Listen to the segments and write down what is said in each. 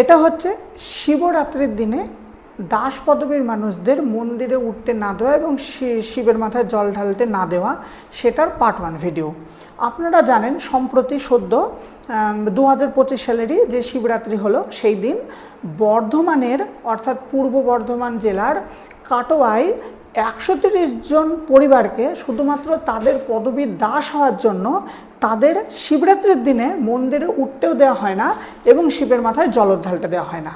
এটা হচ্ছে শিবরাত্রির দিনে দাস পদবীর মানুষদের মন্দিরে উঠতে না দেওয়া এবং শিবের মাথায় জল ঢালতে না দেওয়া, সেটার পার্ট ওয়ান ভিডিও আপনারা জানেন, সম্প্রতি সদ্য দু হাজার পঁচিশ সালেরই যে শিবরাত্রি হলো, সেই দিন বর্ধমানের, অর্থাৎ পূর্ব বর্ধমান জেলার কাটোয়ায় একশো জন পরিবারকে শুধুমাত্র তাদের পদবীর দাস হওয়ার জন্য তাদের শিবরাত্রির দিনে মন্দিরে উঠতেও দেওয়া হয় না এবং শিবের মাথায় জল ঢালতে দেওয়া হয় না।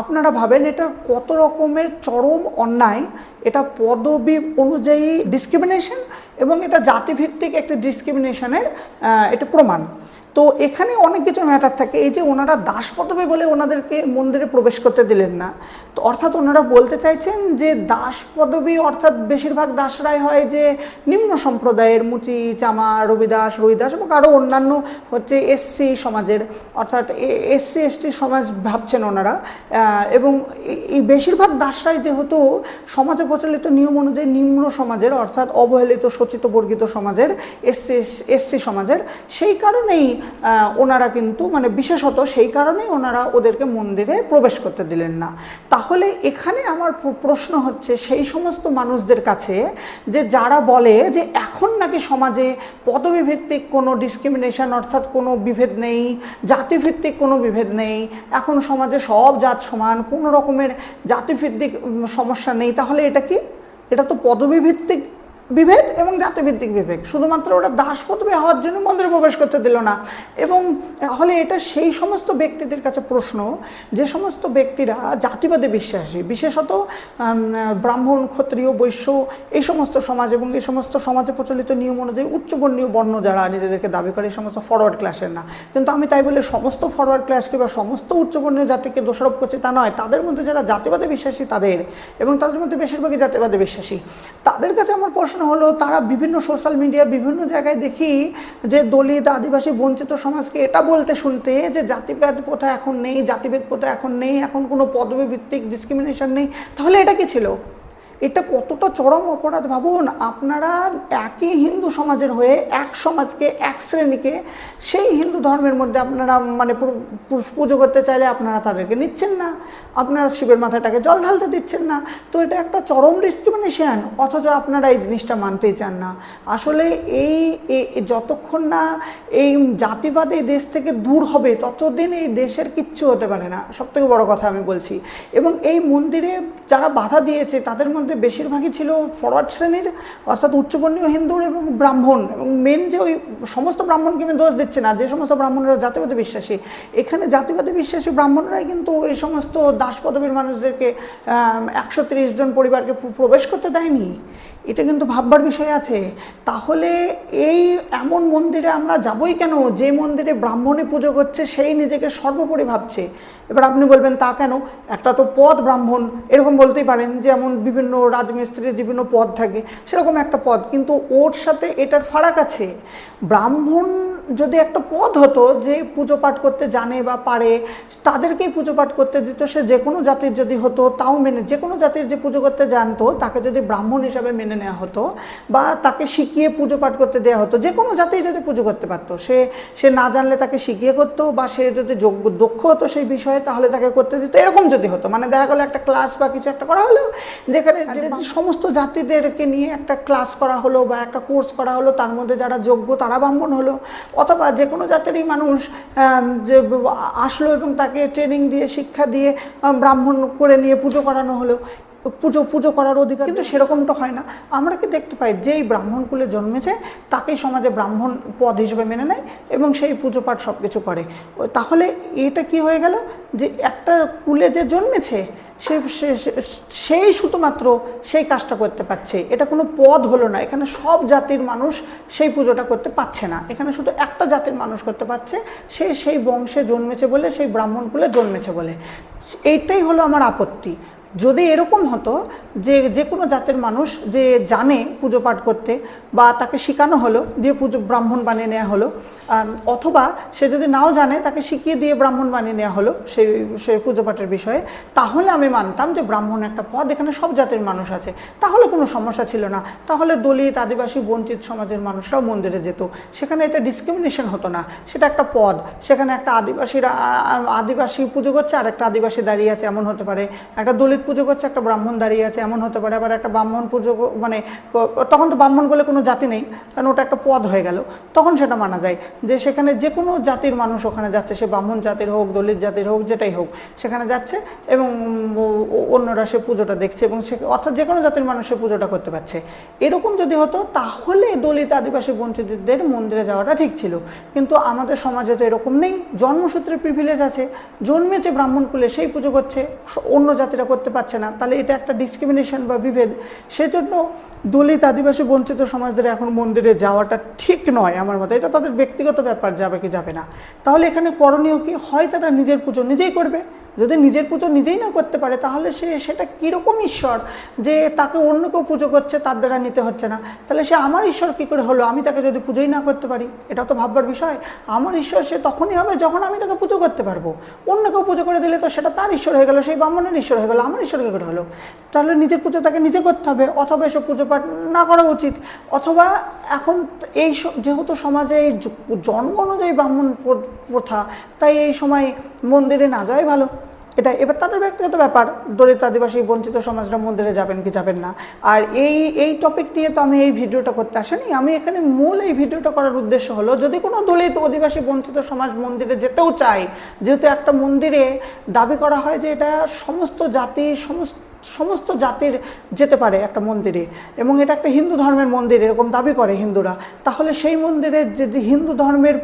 আপনারা ভাবেন এটা কত রকমের চরম অন্যায়? এটা পদবি অনুযায়ী ডিসক্রিমিনেশন এবং এটা জাতিভিত্তিক একটি ডিসক্রিমিনেশনের এটা প্রমাণ। তো এখানে অনেক কিছু ম্যাটার থাকে। এই যে ওনারা দাস পদবী বলে ওনাদেরকে মন্দিরে প্রবেশ করতে দিলেন না। তো অর্থাৎ ওনারা বলতে চাইছেন যে দাস পদবী অর্থাৎ বেশিরভাগ দাসরাই হয় যে নিম্ন সম্প্রদায়ের মুচি, চামা, রবিদাস রবিদাস এবং আরও অন্যান্য হচ্ছে এসসি সমাজের অর্থাৎ এসসি এসটি সমাজ ভাবছেন ওনারা। এবং এই- বেশিরভাগ দাসরাই যেহেতু সমাজে প্রচলিত নিয়ম অনুযায়ী নিম্ন সমাজের অর্থাৎ অবহেলিত, শোচিত, বর্গিত সমাজের এসসি এসসি সমাজের, সেই কারণেই ওনারা কিন্তু মানে বিশেষত সেই কারণেই ওনারা ওদেরকে মন্দিরে প্রবেশ করতে দিলেন না। তাহলে এখানে আমার প্রশ্ন হচ্ছে, সেই সমস্ত মানুষদের কাছে যে যারা বলে যে এখন নাকি সমাজে পদবিভিত্তিক কোনো ডিসক্রিমিনেশন অর্থাৎ কোনো বিভেদ নেই, জাতিভিত্তিক কোনো বিভেদ নেই, এখন সমাজে সব জাত সমান, কোনো রকমের জাতিভিত্তিক সমস্যা নেই, তাহলে এটা কি? এটা তো পদবী ভিত্তিক বিভেদ এবং জাতিভিত্তিক বিভেদ। শুধুমাত্র ওরা দাস পদবী হওয়ার জন্য মন্দিরে প্রবেশ করতে দিল না। এবং তাহলে এটা সেই সমস্ত ব্যক্তিদের কাছে প্রশ্ন, যে সমস্ত ব্যক্তিরা জাতিবাদে বিশ্বাসী, বিশেষত ব্রাহ্মণ, ক্ষত্রিয়, বৈশ্য, এই সমস্ত সমাজ এবং এই সমস্ত সমাজে প্রচলিত নিয়ম অনুযায়ী উচ্চবর্ণীয় বর্ণ যারা নিজেদেরকে দাবি করে, এই সমস্ত ফরওয়ার্ড ক্লাসের না। কিন্তু আমি তাই বলে সমস্ত ফরওয়ার্ড ক্লাসকে বা সমস্ত উচ্চবর্ণীয় জাতিকে দোষারোপ করছি তা নয়। তাদের মধ্যে যারা জাতিবাদে বিশ্বাসী তাদের, এবং তাদের মধ্যে বেশিরভাগই জাতিবাদে বিশ্বাসী। তাদের কাছে আমার প্রশ্ন হলো, তারা বিভিন্ন সোশ্যাল মিডিয়া বিভিন্ন জায়গায় দেখি যে দলিত, আদিবাসী, বঞ্চিত সমাজকে এটা বলতে শুনতে যে জাতিভেদ প্রথা এখন নেই, জাতিভেদ প্রথা এখন নেই, এখন কোনো পদবী ভিত্তিক ডিসক্রিমিনেশন নেই। তাহলে এটা কি ছিল? এটা কতটা চরম অপরাধ ভাবুন, আপনারা একই হিন্দু সমাজের হয়ে এক সমাজকে, এক শ্রেণীকে সেই হিন্দু ধর্মের মধ্যে আপনারা মানে পুজো করতে চাইলে আপনারা তাদেরকে নিচ্ছেন না, আপনারা শিবের মাথাটাকে জল ঢালতে দিচ্ছেন না। তো এটা একটা চরম ডিসক্রিমিনেশন অথচ আপনারা এই জিনিসটা মানতেই চান না। আসলে এই যতক্ষণ না এই জাতিবাদ এই দেশ থেকে দূর হবে, ততদিন এই দেশের কিচ্ছু হতে পারে না। সব থেকে বড় কথা আমি বলছি। এবং এই মন্দিরে যারা বাধা দিয়েছে, তাদের মধ্যে বেশিরভাগই ছিল ফরওয়ার্ড শ্রেণির, অর্থাৎ উচ্চবর্ণীয় হিন্দুর এবং ব্রাহ্মণ। এবং মেন যে ওই সমস্ত ব্রাহ্মণকে আমি দোষ দিচ্ছে না, যে সমস্ত ব্রাহ্মণরা জাতিবাদে বিশ্বাসী। এখানে জাতিবাদে বিশ্বাসী ব্রাহ্মণরাই কিন্তু এই সমস্ত দাস পদবীর মানুষদেরকে একশো জন পরিবারকে প্রবেশ করতে দেয়নি। এটা কিন্তু ভাববার বিষয় আছে। তাহলে এই এমন মন্দিরে আমরা যাবই কেন? যে মন্দিরে ব্রাহ্মণে পুজো করছে, সেই নিজেকে সর্বোপরি ভাবছে। এবার আপনি বলবেন, তা কেন? একটা তো পদ ব্রাহ্মণ। এরকম বলতেই পারেন, যেমন বিভিন্ন রাজমিস্ত্রির বিভিন্ন পদ থাকে, সেরকম একটা পদ। কিন্তু ওর সাথে এটার ফারাক আছে। ব্রাহ্মণ যদি একটা পদ হতো যে পুজো পাঠ করতে জানে বা পারে তাদেরকেই পুজো পাঠ করতে দিত সে যে কোনো জাতির যদি হতো তাও মেনে যে কোনো জাতির যে পুজো করতে জানতো তাকে যদি ব্রাহ্মণ হিসাবে মেনে নেওয়া হতো বা তাকে শিখিয়ে পুজো পাঠ করতে দেওয়া হতো যে কোনো জাতি যদি পুজো করতে পারতো সে সে না জানলে তাকে শিখিয়ে করতো বা সে যদি যোগ্য দক্ষ হতো সেই বিষয়ে তাহলে তাকে করতে দিত এরকম যদি হতো। মানে দেখা গেলো একটা ক্লাস বা কিছু একটা করা হলো যেখানে যে যে সমস্ত জাতিদেরকে নিয়ে একটা ক্লাস করা হলো বা একটা কোর্স করা হলো তার মধ্যে যারা যোগ্য তারা ব্রাহ্মণ হলো। অথবা যে কোনো জাতেরই মানুষ যে আসলো এবং তাকে ট্রেনিং দিয়ে শিক্ষা দিয়ে ব্রাহ্মণ করে নিয়ে পুজো করানো হলো পুজো পুজো করার অধিকার কিন্তু সেরকমটা হয় না। আমরা কি দেখতে পাই যেই ব্রাহ্মণ কুলে জন্মেছে তাকেই সমাজে ব্রাহ্মণ পদ হিসেবে মেনে নেয় এবং সেই পুজো পাঠ সব কিছু করে তাহলে এটা কি হয়ে গেল? যে একটা কুলে যে জন্মেছে সে সেই শুধুমাত্র সেই কাজটা করতে পারছে। এটা কোনো পদ হলো না। এখানে সব জাতির মানুষ সেই পুজোটা করতে পারছে না। এখানে শুধু একটা জাতির মানুষ করতে পারছে। সে সেই বংশে জন্মেছে বলে, সেই ব্রাহ্মণ কুলে জন্মেছে বলে। এইটাই হলো আমার আপত্তি। যদি এরকম হতো যে যে কোনো জাতের মানুষ যে জানে পুজো পাঠ করতে বা তাকে শেখানো হলো, দিয়ে পুজো ব্রাহ্মণ বানিয়ে নেওয়া হলো অথবা সে যদি নাও জানে, তাকে শিখিয়ে দিয়ে ব্রাহ্মণ বানিয়ে নেওয়া হলো সেই সেই পুজো পাঠের বিষয়ে, তাহলে আমি মানতাম যে ব্রাহ্মণ একটা পদ, এখানে সব জাতের মানুষ আছে। তাহলে কোনো সমস্যা ছিল না। তাহলে দলিত, আদিবাসী, বঞ্চিত সমাজের মানুষরাও মন্দিরে যেত। সেখানে এটা ডিসক্রিমিনেশন হতো না। সেটা একটা পদ। সেখানে একটা আদিবাসীরা আদিবাসী পুজো করছে আর একটা আদিবাসী দাঁড়িয়ে আছে, এমন হতে পারে। একটা দলিত পুজো করছে, একটা ব্রাহ্মণ দাঁড়িয়ে আছে, এমন হতে পারে, আবার একটা ব্রাহ্মণ পুজো মানে তখন তো ব্রাহ্মণ বলে কোনো জাতি নেই, কারণ ওটা একটা পদ হয়ে গেল। তখন সেটা মানা যায় যে সেখানে যে কোনো জাতির মানুষ ওখানে যাচ্ছে, সে ব্রাহ্মণ জাতির হোক, দলিত জাতির হোক, যেটাই হোক, সেখানে যাচ্ছে এবং অন্যরা সে পুজোটা দেখছে এবং সে, অর্থাৎ যে কোনো জাতির মানুষ সে পুজোটা করতে পারছে। এরকম যদি হতো, তাহলে দলিত আদিবাসী বঞ্চিতদের মন্দিরে যাওয়াটা ঠিক ছিল। কিন্তু আমাদের সমাজে তো এরকম নেই। জন্মসূত্রে প্রিভিলেজ আছে। জন্মেছে ব্রাহ্মণ কুলে, সেই পুজো করছে। অন্য জাতিরা করতে পারছে না। তাহলে এটা একটা ডিসক্রিমিনেশন বা বিভেদ। সেজন্য দলিত আদিবাসী বঞ্চিত সমাজদের এখন মন্দিরে যাওয়াটা ঠিক নয় আমার মতে। এটা তাদের ব্যক্তিগত ব্যাপার, যাবে কি যাবে না। তাহলে এখানে করণীয় কি? হয় তারা নিজের পুজো নিজেই করবে যদি নিজের পুজো নিজেই না করতে পারে, তাহলে সে সেটা কীরকম ঈশ্বর? যে তাকে অন্য কেউ পুজো করছে, তার দ্বারা নিতে হচ্ছে না। তাহলে সে আমার ঈশ্বর কী করে হলো? আমি তাকে যদি পুজোই না করতে পারি? এটা তো ভাববার বিষয়। আমার ঈশ্বর সে তখনই হবে যখন আমি তাকে পুজো করতে পারব। অন্য কেউ পুজো করে দিলে তো সেটা তার ঈশ্বর হয়ে গেল, সেই ব্রাহ্মণের ঈশ্বর হয়ে গেল, আমার ঈশ্বর কী করে হলো? তাহলে নিজের পুজো তাকে নিজে করতে হবে, অথবা এসব পুজো পাঠ না করা উচিত। অথবা এখন এই যেহেতু সমাজে এই জন্ম অনুযায়ী ব্রাহ্মণ প্র- প্রথা, তাই এই সময় মন্দিরে না যাওয়াই ভালো। এটা এবার তাদের ব্যক্তিগত ব্যাপার। দলিত আদিবাসী, বঞ্চিত সমাজরা মন্দিরে যাবেন কি যাবেন না। আর এই এই টপিক নিয়ে তো আমি এই ভিডিওটা করতে আসেনি। আমি এখানে মূল এই ভিডিওটা করার উদ্দেশ্য হলো, যদি কোনো দলিত আদিবাসী বঞ্চিত সমাজ মন্দিরে যেতেও চায়, যেহেতু একটা মন্দিরে দাবি করা হয় যে এটা সমস্ত জাতি, সমস্ত সমস্ত জাতির যেতে পারে একটা মন্দিরে এবং এটা একটা হিন্দু ধর্মের মন্দির এরকম দাবি করে হিন্দুরা, তাহলে সেই মন্দিরে যে হিন্দু ধর্মের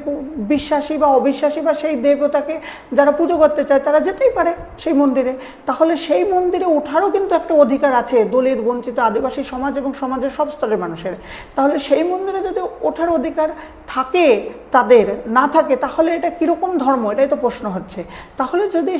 বিশ্বাসী বা অবিশ্বাসী বা সেই দেবতাকে যারা পুজো করতে চায় তারা যেতেই পারে সেই মন্দিরে। তাহলে সেই মন্দিরে ওঠারও কিন্তু একটা অধিকার আছে দলিত, বঞ্চিত, আদিবাসী সমাজ এবং সমাজের সব স্তরের মানুষের। তাহলে সেই মন্দিরে যদি ওঠার অধিকার থাকে তাদের, না থাকে তাহলে এটা কীরকম ধর্ম? এটাই তো প্রশ্ন হচ্ছে। তাহলে যদি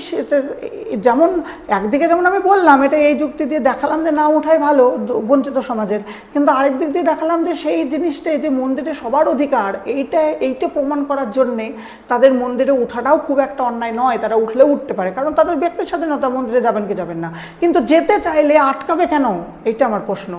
যেমন, একদিকে যেমন আমি বললাম এটা এই যুক্তি দিয়ে দেখালাম যে না ওঠাই ভালো বঞ্চিত সমাজের। কিন্তু আরেক দিক দিয়ে দেখালাম যে সেই জিনিসটাই যে মন্দিরে সবার অধিকার, এইটা এইটা প্রমাণ করার জন্যে তাদের মন্দিরে উঠাটাও খুব একটা অন্যায় নয়। তারা উঠলেও উঠতে পারে, কারণ তাদের ব্যক্তির স্বাধীনতা মন্দিরে যাবেন কি যাবেন না। কিন্তু যেতে চাইলে আটকাবে কেন? এইটা আমার প্রশ্ন।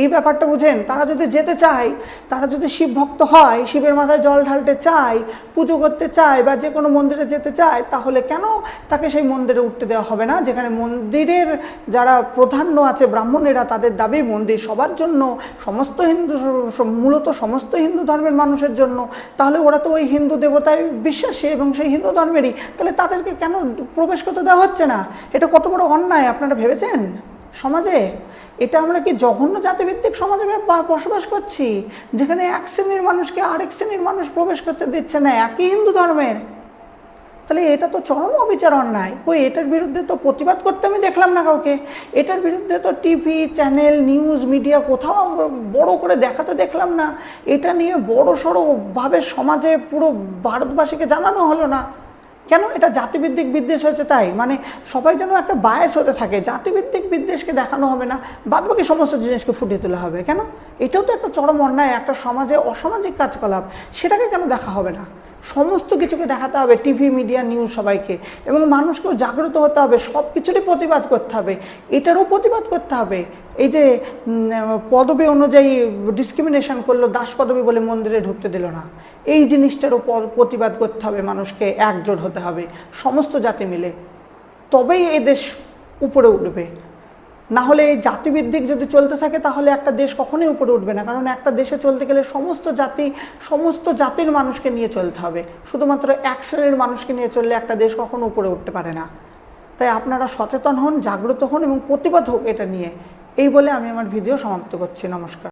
এই ব্যাপারটা বুঝেন, তারা যদি যেতে চায়, তারা যদি শিব ভক্ত হয়, শিবের মাথায় জল ঢালতে চায়, পুজো করতে চায় বা যে কোনো মন্দিরে যেতে চায়, তাহলে কেন তাকে সেই মন্দিরে উঠতে দেওয়া হবে না? যেখানে মন্দিরের যারা প্রধান্য আছে ব্রাহ্মণেরা, তাদের দাবি মন্দির সবার জন্য, সমস্ত হিন্দু মূলত সমস্ত হিন্দু ধর্মের মানুষের জন্য। তাহলে ওরা তো ওই হিন্দু দেবতায় বিশ্বাসী এবং সেই হিন্দু ধর্মেরই। তাহলে তাদেরকে কেন প্রবেশ করতে দেওয়া হচ্ছে না? এটা কত বড় অন্যায়, আপনারা ভেবেছেন? সমাজে? এটা আমরা কি জঘন্য জাতিভিত্তিক সমাজে বসবাস করছি? যেখানে এক শ্রেণির মানুষকে আরেক শ্রেণির মানুষ প্রবেশ করতে দিচ্ছে না, একই হিন্দু ধর্মের? তাহলে এটা তো চরম অবিচার অন্যায়। ওই এটার বিরুদ্ধে তো প্রতিবাদ করতে আমি দেখলাম না কাউকে। এটার বিরুদ্ধে তো টিভি, চ্যানেল, নিউজ, মিডিয়া কোথাও বড় করে দেখাতে দেখলাম না। এটা নিয়ে বড় সড়োভাবে সমাজে পুরো ভারতবাসীকে জানানো হলো না। কেন এটা জাতিভিত্তিক বিদ্বেষ হয়েছে তাই? মানে সবাই যেন একটা বায়াস হতে থাকে, জাতিভিত্তিক বিদ্বেষকে দেখানো হবে না, বাদবাকি সমস্ত জিনিসকে ফুটিয়ে তোলা হবে। কেন? এটাও তো একটা চরম অন্যায়, একটা সমাজে অসামাজিক কাজকলাপ সেটাকে কেন দেখা হবে না? সমস্ত কিছুকে দেখাতে হবে টিভি মিডিয়া নিউজ সবাইকে। এবং মানুষকেও জাগ্রত হতে হবে সব কিছুরই প্রতিবাদ করতে হবে। এটারও প্রতিবাদ করতে হবে। এই যে পদবী অনুযায়ী ডিসক্রিমিনেশন করল, দাস পদবী বলে মন্দিরে ঢুকতে দিল না। এই জিনিসটারও প্রতিবাদ করতে হবে মানুষকে, একজোট হতে হবে, সমস্ত জাতি মিলে। তবেই এই দেশ উপরে উঠবে। না হলে এই জাতিভিত্তিক যদি চলতে থাকে, তাহলে একটা দেশ কখনোই উপরে উঠবে না। কারণ একটা দেশে চলতে গেলে সমস্ত জাতি, সমস্ত জাতির মানুষকে নিয়ে চলতে হবে। শুধুমাত্র এক শ্রেণির মানুষকে নিয়ে চললে একটা দেশ কখনো উপরে উঠতে পারে না। তাই আপনারা সচেতন হন, জাগ্রত হন এবং প্রতিবাদ হোক এটা নিয়ে। এই বলে আমি আমার ভিডিও সমাপ্ত করছি। নমস্কার।